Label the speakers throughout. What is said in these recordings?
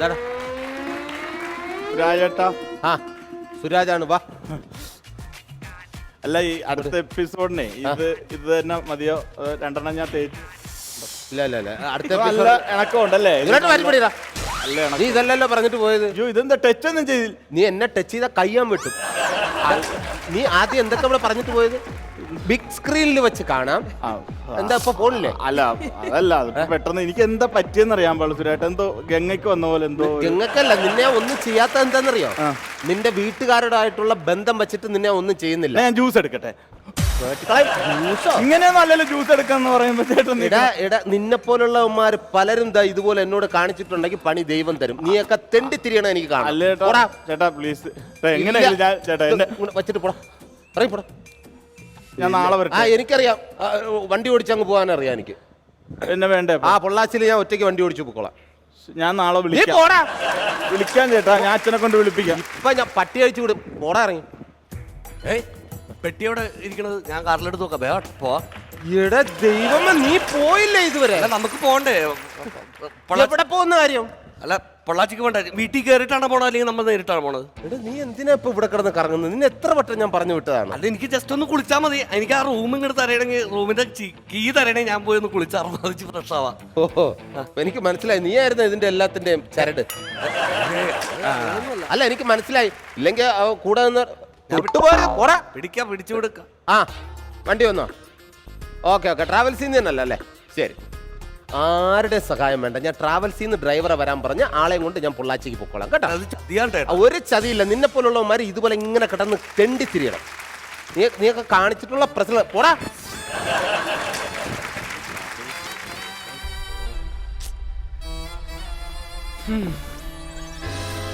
Speaker 1: എന്താടാ
Speaker 2: രാജേട്ടാ
Speaker 1: ആ സുരാജാണ് വാ.
Speaker 2: അല്ല ഈ അടുത്ത എപ്പിസോഡിനെ ഇത് ഇത് തന്നെ മതിയോ? രണ്ടെണ്ണം ഞാൻ തേച്ച്
Speaker 1: ഇല്ല ഇല്ല ഇല്ല. അടുത്ത
Speaker 2: നല്ല
Speaker 1: episode- ഇങ്ങോട്ട്
Speaker 2: നല്ല
Speaker 1: നീ ഇതല്ലല്ലോ പറഞ്ഞിട്ട് പോയത്.
Speaker 2: അയ്യോ ഇതെന്താ ടച്ച് ഒന്നും ചെയ്തില്ല.
Speaker 1: നീ എന്നെ ടച്ച് ചെയ്താൽ കയ്യാൻ വിട്ടു. ആ, നീ ആദ്യം എന്തൊക്കെ ഇവിടെ പറഞ്ഞിട്ട് പോയത്? ബിഗ് സ്ക്രീനിൽ വെച്ച് കാണാം. എന്താ ഇപ്പൊ ഫോണില്ലേ
Speaker 2: അല്ല അതല്ല അത് പെട്ടെന്ന് എനിക്ക് എന്താ പറ്റിയെന്ന് അറിയാൻ പാടില്ല സുരേട്ട. എന്തോ ഗംഗയ്ക്ക് വന്ന പോലെ എന്തോ
Speaker 1: ഗംഗക്കല്ല നിന്നെ ഒന്നും ചെയ്യാത്ത എന്താണെന്നറിയോ? നിന്റെ വീട്ടുകാരോടായിട്ടുള്ള ബന്ധം വെച്ചിട്ട് നിന്നെ ഒന്നും ചെയ്യുന്നില്ല.
Speaker 2: ഞാൻ ജ്യൂസ് എടുക്കട്ടെ.
Speaker 1: കേട്ടിക്കളെ, ജ്യൂസോ?
Speaker 2: എടുക്കാന്ന് പറയുമ്പോ
Speaker 1: നിന്നെ പോലുള്ളവന്മാര് പലരും ഇതുപോലെ എന്നോട് കാണിച്ചിട്ടുണ്ടെങ്കിൽ പണി ദൈവം തരും. നീയൊക്കെ തെണ്ടി തിരിയണം എനിക്ക് കാണാം
Speaker 2: ചേട്ടാ. പ്ലീസ് എങ്ങനെയാ ചേട്ടാ
Speaker 1: വെച്ചിട്ട് പോടാ. പറയും പോടാ
Speaker 2: ഞാൻ നാളെ
Speaker 1: ആ എനിക്കറിയാം. ആ, വണ്ടി ഓടിച്ച് അങ്ങ് പോകാൻ അറിയാം എനിക്ക്.
Speaker 2: എന്നെ വേണ്ടേ
Speaker 1: ആ പൊള്ളാച്ചിൽ ഞാൻ ഒറ്റയ്ക്ക് വണ്ടി ഓടിച്ചു പൊക്കോളാം.
Speaker 2: ഞാൻ നാളെ
Speaker 1: നീ
Speaker 2: വിളിക്കാം.
Speaker 1: പോടാ.
Speaker 2: വിളിക്കാൻ ചേട്ടാ ഞാൻ അച്ഛനെ കൊണ്ട് വിളിപ്പിക്കാം.
Speaker 1: ഇപ്പൊ ഞാൻ പട്ടി അഴിച്ചു വിടും. പോടാ ഇറങ്ങി.
Speaker 3: ഏയ് പെട്ടി അവിടെ ഇരിക്കണത്? ഞാൻ കാറിലെടുത്ത് നോക്കാം. വേഗം പോ
Speaker 1: എടാ ദൈവമേ നീ പോയില്ലേ ഇതുവരെ?
Speaker 3: അല്ല നമുക്ക് പോണ്ടേ
Speaker 1: എവിടെ പോകുന്ന കാര്യം?
Speaker 3: അല്ല പൊള്ളാച്ചിക്ക് വേണ്ട. വീട്ടിൽ കയറിയിട്ടാണ് പോണത് അല്ലെങ്കിൽ നമ്മൾ നേരിട്ടാണ് പോണത്?
Speaker 1: എടാ നീ എന്തിനാ ഇപ്പൊ ഇവിടെ കിടന്ന് കറങ്ങുന്നത്? നിന്നെ എത്ര വട്ടം ഞാൻ പറഞ്ഞു വിട്ടതാണ്?
Speaker 3: അല്ല എനിക്ക് ജസ്റ്റ് ഒന്ന് കുളിച്ചാൽ മതി. എനിക്ക് ആ റൂം ഇങ്ങോട്ട് തരണമെങ്കിൽ റൂമിന്റെ കീ തരണേ ഞാൻ പോയി ഒന്ന് കുളിച്ച് അറുപതിച്ച് ഫ്രഷ് ആവാ.
Speaker 1: ഓഹോ. എനിക്ക് മനസ്സിലായി. നീ ആയിരുന്നു ഇതിന്റെ എല്ലാത്തിന്റെയും ചരട്. അല്ല എനിക്ക് മനസ്സിലായി. ഇല്ലെങ്കിൽ കൂടെ നിന്ന് വിട്ടുപോര്, പോടാ
Speaker 3: പിടിക്കാം പിടിച്ചു കൊടുക്കാം.
Speaker 1: ആ വണ്ടി വന്നോ? Okay okay. ട്രാവൽസിൽ നിന്ന് തന്നെ അല്ലേ? ശരി. ആരുടെ സഹായം വേണ്ട? ഞാൻ ട്രാവൽസിൽ നിന്ന് ഡ്രൈവറെ വരാൻ പറഞ്ഞ ആളെയും കൊണ്ട് ഞാൻ പൊള്ളാച്ചിക്ക് പൊക്കോളാം കേട്ടോ?
Speaker 3: അത് ചതിയാണ്ടേ
Speaker 1: ഒരു ചതിയില്ല. നിന്നെ പോലുള്ളവന്മാർ ഇതുപോലെ ഇങ്ങനെ കിടന്ന് തെണ്ടി തിരിയണം നീ നീയൊക്കെ കാണിച്ചിട്ടുള്ള പ്രശ്നം പോടാ.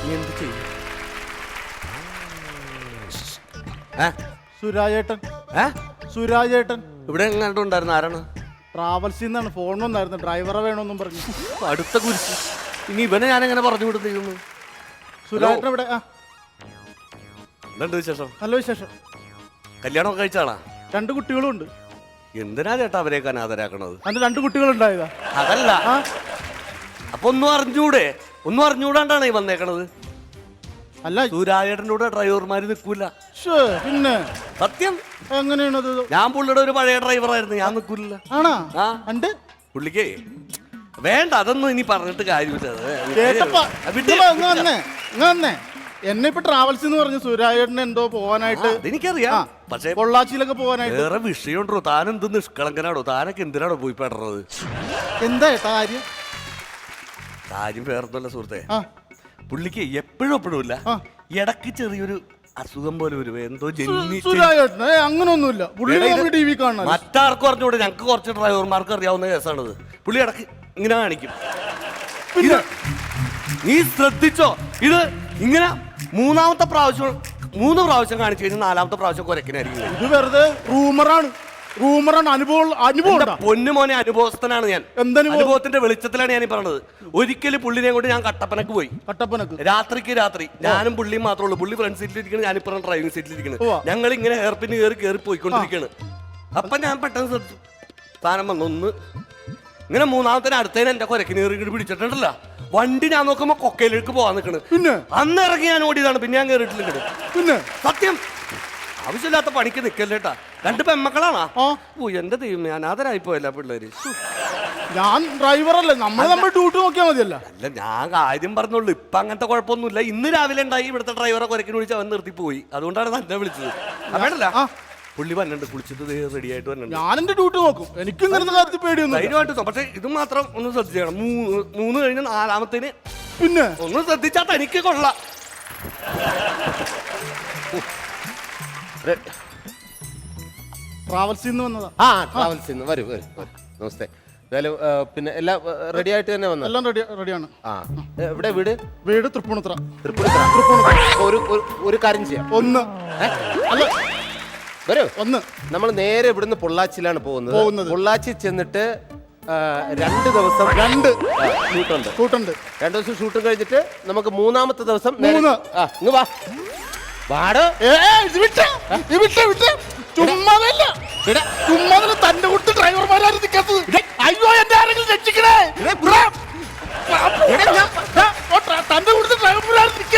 Speaker 3: നീ എന്ത് ചെയ്യും? ഏ?
Speaker 2: സുരാജേട്ടൻ.
Speaker 3: ഏ?
Speaker 2: സുരാജേട്ടൻ.
Speaker 3: ഇവിടെ എങ്ങാണ്ടുണ്ടായിരുന്നു ആരാണ്?
Speaker 2: ട്രാവൽസിൽ നിന്നാണ് ഫോൺ വന്നായിരുന്നു. ഡ്രൈവറെ വേണമെന്നും പറഞ്ഞു.
Speaker 3: അടുത്ത കുരിശ്. ഇനി ഇവനെ ഞാൻ എങ്ങനെ പറഞ്ഞു വിടുന്നു
Speaker 2: സുരാട്ടൻ ഇവിടെ ആ.
Speaker 3: എന്തുണ്ട് വിശേഷം?
Speaker 2: നല്ല വിശേഷം.
Speaker 3: കല്യാണമൊക്കെ കഴിച്ചാളാ
Speaker 2: രണ്ട് കുട്ടികളും ഉണ്ട്.
Speaker 3: എന്തിനാ ചേട്ടാ അവരെയൊക്കെ അനാഥരാക്കണത്?
Speaker 2: അതിന് രണ്ട് കുട്ടികളുണ്ടായതാ
Speaker 3: അതല്ല. അപ്പൊ ഒന്നും അറിഞ്ഞൂടെ? ഒന്നും അറിഞ്ഞൂടാണ്ടാണ് ഈ വന്നേക്കണത്?
Speaker 2: അല്ല
Speaker 3: സൂരാജേട്ടന്റെ കൂടെ ഡ്രൈവർമാര് നിൽക്കൂല.
Speaker 2: ശ്ശേ, പിന്നെ?
Speaker 3: സത്യം?
Speaker 2: എങ്ങനെയാണത്?
Speaker 3: ഞാൻ പുള്ളിയുടെ ഒരു പഴയ ഡ്രൈവറായിരുന്നു ഞാൻ നിൽക്കൂല.
Speaker 2: ആണാ?
Speaker 3: ആ.
Speaker 2: ഉണ്ട്
Speaker 3: പുള്ളിക്കേ വേണ്ട അതൊന്നും ഇനി പറഞ്ഞിട്ട് കാര്യമില്ല. അത്
Speaker 2: കേട്ടപ്പ
Speaker 3: ആ, വിട്ട്
Speaker 2: ഇങ്ങ് വന്നേ ഇങ്ങ് വന്നേ. എന്നെ ഇപ്പൊ ട്രാവൽസ് എന്ന് പറഞ്ഞു സുരാജേട്ടൻ എന്തോ പോവാനായിട്ട്
Speaker 3: അതെനിക്കറിയാം. പക്ഷേ
Speaker 2: പൊള്ളാച്ചിയിലൊക്കെ പോവാനായിട്ട്
Speaker 3: വേറെ വിഷയമുണ്ടോ? താൻ എന്ത് നിഷ്കളങ്കനാടോ താനൊക്കെ എന്തിനാണോ പോയി പെടുന്നത്
Speaker 2: എന്താ ഏട്ടാ കാര്യം?
Speaker 3: കാര്യം വേറൊന്നുമല്ല സുഹൃത്തെ.
Speaker 2: ആ.
Speaker 3: പുള്ളിക്ക് എപ്പോഴും എപ്പോഴും ഇല്ല ഇടയ്ക്ക് ചെറിയൊരു അസുഖം പോലെ ഒരു എന്തോ ജന്മി
Speaker 2: അങ്ങനൊന്നുമില്ല. പുള്ളി നമ്മൾ ടി വി കാണാൻ
Speaker 3: മറ്റാർക്കും അറിഞ്ഞൂടെ ഞങ്ങൾക്ക് കുറച്ച് ഡ്രൈവർമാർക്ക് അറിയാവുന്ന കേസാണിത്. പുള്ളി ഇടയ്ക്ക് ഇങ്ങനെ കാണിക്കും. ഇത് നീ ശ്രദ്ധിച്ചോ? ഇത് ഇങ്ങനെ മൂന്നാമത്തെ പ്രാവശ്യം മൂന്ന് പ്രാവശ്യം കാണിച്ചു കഴിഞ്ഞാൽ നാലാമത്തെ പ്രാവശ്യം കുരക്കിനായിരിക്കും. ഇത്
Speaker 2: വെറുതെ റൂമറാണ്. റൂമറാണ് അനുഭവം അനുഭവം
Speaker 3: എന്റെ പൊന്നു മോനെ അനുഭവസ്ഥനാണ് ഞാൻ. അനുഭവത്തിന്റെ വെളിച്ചത്തിലാണ് ഞാൻ പറഞ്ഞത്. ഒരിക്കലും പുള്ളിനെ കൊണ്ട് ഞാൻ കട്ടപ്പനക്ക് പോയി.
Speaker 2: കട്ടപ്പനക്ക്?
Speaker 3: രാത്രിക്ക് രാത്രി. ഞാനും പുള്ളിയും മാത്രമേ ഉള്ളൂ. പുള്ളി ഫ്രണ്ട് ഞാൻ ഞാനിപ്പുറം ഡ്രൈവിംഗ് സീറ്റിൽ ഇരിക്കുന്നത് ഞങ്ങൾ ഇങ്ങനെ ഹെയർപിന് കയറി കയറി പോയിക്കൊണ്ടിരിക്കുകയാണ് അപ്പൊ ഞാൻ പെട്ടെന്ന് ശ്രദ്ധിച്ചു സാധനം വന്നൊന്ന് ഇങ്ങനെ മൂന്നാമത്തെ അടുത്തതിന് എന്റെ കൊരക്കിന് കയറി ഇങ്ങോട്ട് പിടിച്ചിട്ടുണ്ടല്ലോ. വണ്ടി ഞാൻ നോക്കുമ്പോ കൊക്കയിലേക്ക് പോവാൻ നിൽക്കണ്
Speaker 2: പിന്നെ?
Speaker 3: അന്ന് ഇറങ്ങി ഞാൻ ഓടിയതാണ് പിന്നെ ഞാൻ കയറിയിട്ടില്ല
Speaker 2: പിന്നെ?
Speaker 3: സത്യം. ആവശ്യമില്ലാത്ത പണിക്ക് നിക്കല്ലേട്ടാ രണ്ട് പെമ്മക്കളാണോ?
Speaker 2: ഓ
Speaker 3: ഓ എന്റെ ദൈവമേ അനാഥരായി പോയല്ല പിള്ളേര്. ശ്ശോ.
Speaker 2: ഞാൻ ഡ്രൈവറല്ലേ? നമ്മൾ നമ്മൾ ഡ്യൂട്ടി നോക്കിയാൽ മതിയല്ല.
Speaker 3: അല്ല ഞാൻ കാര്യം പറഞ്ഞോളൂ ഇപ്പൊ അങ്ങനത്തെ കുഴപ്പമൊന്നുമില്ല. ഇന്ന് രാവിലെ ഉണ്ടായി ഇവിടുത്തെ ഡ്രൈവറെ കുരക്കിന് വിളിച്ച് അവൻ നിർത്തി പോയി അതുകൊണ്ടാണ് തന്നെ വിളിച്ചത്. വേണ്ടല്ല
Speaker 2: ആ.
Speaker 3: പുള്ളി വന്നിട്ടുണ്ട് കുളിച്ചിട്ട് റെഡി ആയിട്ട് വന്നിട്ടുണ്ട്.
Speaker 2: ഞാൻ എന്റെ ഡ്യൂട്ടി നോക്കും. എനിക്ക് ഇങ്ങനത്തെ കാര്യത്തിൽ പേടിയൊന്നും
Speaker 3: ധൈര്യമായിട്ട് സോ- പക്ഷെ ഇത് മാത്രം ഒന്ന് ശ്രദ്ധിക്കണം മൂന്ന് മൂന്ന് കഴിഞ്ഞ നാലാമത്തേന്
Speaker 2: പിന്നെ?
Speaker 3: ഒന്ന് ശ്രദ്ധിച്ചാട്ടെ തനിക്ക് കൊള്ളാം.
Speaker 2: ട്രാവൽസിൽ നിന്ന് വന്നതാ.
Speaker 1: ആ ട്രാവൽസിൽ നിന്ന്. വരൂ വരൂ വരൂ. നമസ്തേ. എന്തായാലും പിന്നെ എല്ലാം റെഡി ആയിട്ട് തന്നെ വന്നു?
Speaker 2: എല്ലാം റെഡി റെഡിയാണ്
Speaker 1: ആ. എവിടെ വീട്?
Speaker 2: വീട് തൃപ്പൂണിത്ര
Speaker 1: ഒരു ഒരു- ഒരു കാര്യം ചെയ്യാം.
Speaker 2: ഒന്ന്? അല്ല.
Speaker 1: വരൂ.
Speaker 2: ഒന്ന്.
Speaker 1: നമ്മൾ നേരെ ഇവിടുന്ന് പൊള്ളാച്ചിയിലാണ് പോകുന്നത്.
Speaker 2: പോകുന്നത്.
Speaker 1: പൊള്ളാച്ചി ചെന്നിട്ട് രണ്ട് ദിവസം
Speaker 2: രണ്ട്.
Speaker 1: ഷൂട്ടുണ്ട്.
Speaker 2: ഷൂട്ടുണ്ട്.
Speaker 1: രണ്ട് ദിവസം ഷൂട്ട് കഴിഞ്ഞിട്ട് നമുക്ക് മൂന്നാമത്തെ ദിവസം
Speaker 2: മൂന്ന്.
Speaker 1: ആ ഇങ്ങ് വാ. വാട്.
Speaker 2: വിട്ട്, വിട്ട്, വിട്ട്. ചുമ്മാതല്ല.